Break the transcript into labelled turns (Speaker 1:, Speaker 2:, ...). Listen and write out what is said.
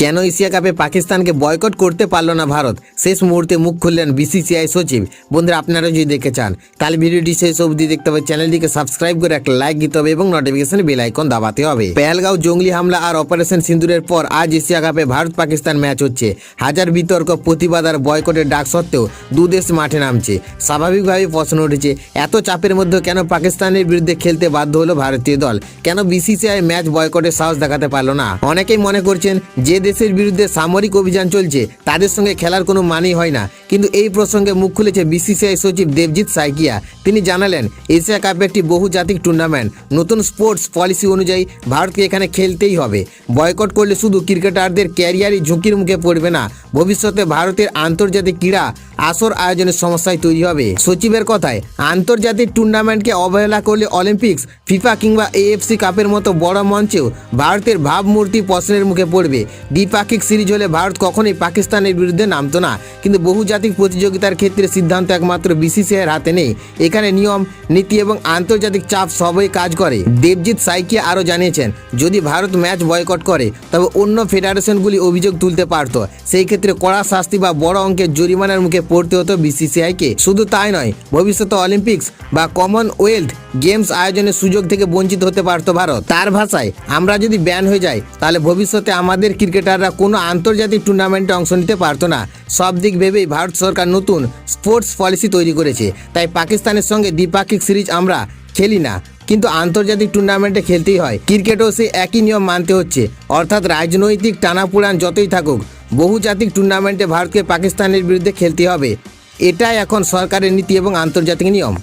Speaker 1: কেন এশিয়া কাপে পাকিস্তানকে বয়কট করতে পারল না ভারত? শেষ মুহূর্তে মুখ খুললেন বিসিসিআই সচিব। বন্ধুরা আপনারা যদি দেখতে চান, তাহলে ভিডিওটি শেষ অবধি দেখতে হবে। চ্যানেলটিকে সাবস্ক্রাইব করে একটা লাইক দিতে হবে এবং নোটিফিকেশন বেল আইকন দাবাতে হবে। পেহেলগাঁও জঙ্গলি হামলা আর অপারেশন সিন্দুরের পর আজ এশিয়া কাপে ভারত পাকিস্তান ম্যাচ হচ্ছে। হাজার বিতর্ক, প্রতিবাদ আর বয়কটের ডাক সত্ত্বেও দু দেশ মাঠে নামছে। স্বাভাবিকভাবে প্রশ্ন উঠেছে, এত চাপের মধ্যে কেন পাকিস্তানের বিরুদ্ধে খেলতে বাধ্য হলো ভারতীয় দল? কেন বিসিসিআই ম্যাচ বয়কটের সাহস দেখাতে পারল না? অনেকেই মনে করছেন, যে দেশের বিরুদ্ধে সামরিক অভিযান চলছে, তাদের সঙ্গে খেলার কোনো মানেই হয় না। কিন্তু এই প্রসঙ্গে মুখ খুলেছে বিসিসিআই সচিব দেবজিৎ সাইকিয়া। তিনি জানালেন, এশিয়া কাপ একটি বহুজাতিক টুর্নামেন্ট, নতুন স্পোর্টস পলিসি অনুযায়ী ভারতকে এখানে খেলতেই হবে। বয়কট করলে শুধু ক্রিকেটারদের ক্যারিয়ারই ঝুঁকির মুখে পড়বে না, ভবিষ্যতে ভারতের আন্তর্জাতিক ক্রীড়া আসর আয়োজনের সমস্যায় তৈরি হবে। সচিবের কথায়, আন্তর্জাতিক টুর্নামেন্টকে অবহেলা করলে অলিম্পিক্স, ফিফা কিংবা এএফসি কাপের মতো বড় মঞ্চেও ভারতের ভাবমূর্তি প্রশ্নের মুখে পড়বে। দ্বিপাক্ষিক সিরিজ হলে ভারত কখনোই পাকিস্তানের বিরুদ্ধে নামতো না। কিন্তু বহুজাতিক প্রতিযোগিতার ক্ষেত্রে সিদ্ধান্ত একমাত্র বিসিসিআইয়ের হাতে নেই। এখানে নিয়ম, নীতি এবং আন্তর্জাতিক চাপ সবই কাজ করে। দেবজিৎ সাইকিয়া আরও জানিয়েছেন, যদি ভারত ম্যাচ বয়কট করে, তবে অন্য ফেডারেশনগুলি অভিযোগ তুলতে পারত। সেই ক্ষেত্রে কড়া শাস্তি বা বড় অঙ্কের জরিমানার মুখে পড়তে হতো বিসিসিআইকে শুধু তাই নয়, ভবিষ্যতে অলিম্পিক্স বা কমনওয়েলথ গেমস আয়োজনের সুযোগ থেকে বঞ্চিত হতে পারতো ভারত। তার ভাষায়, আমরা যদি ব্যান হয়ে যাই, তাহলে ভবিষ্যতে আমাদের ক্রিকেটাররা কোনো আন্তর্জাতিক টুর্নামেন্টে অংশ নিতে পারতো না। সব দিক ভেবেই ভারত সরকার নতুন স্পোর্টস পলিসি তৈরি করেছে। তাই পাকিস্তানের সঙ্গে দ্বিপাক্ষিক সিরিজ আমরা খেলি না। কিন্তু আন্তর্জাতিক টুর্নামেন্টে খেলতেই হয়। ক্রিকেটও সেই একই নিয়ম মানতে হচ্ছে। অর্থাৎ রাজনৈতিক টানাপোড়ান যতই থাকুক, বহুজাতিক টুর্নামেন্টে ভারতকে পাকিস্তানের বিরুদ্ধে খেলতে হবে। এটাই এখন সরকারের নীতি এবং আন্তর্জাতিক নিয়ম।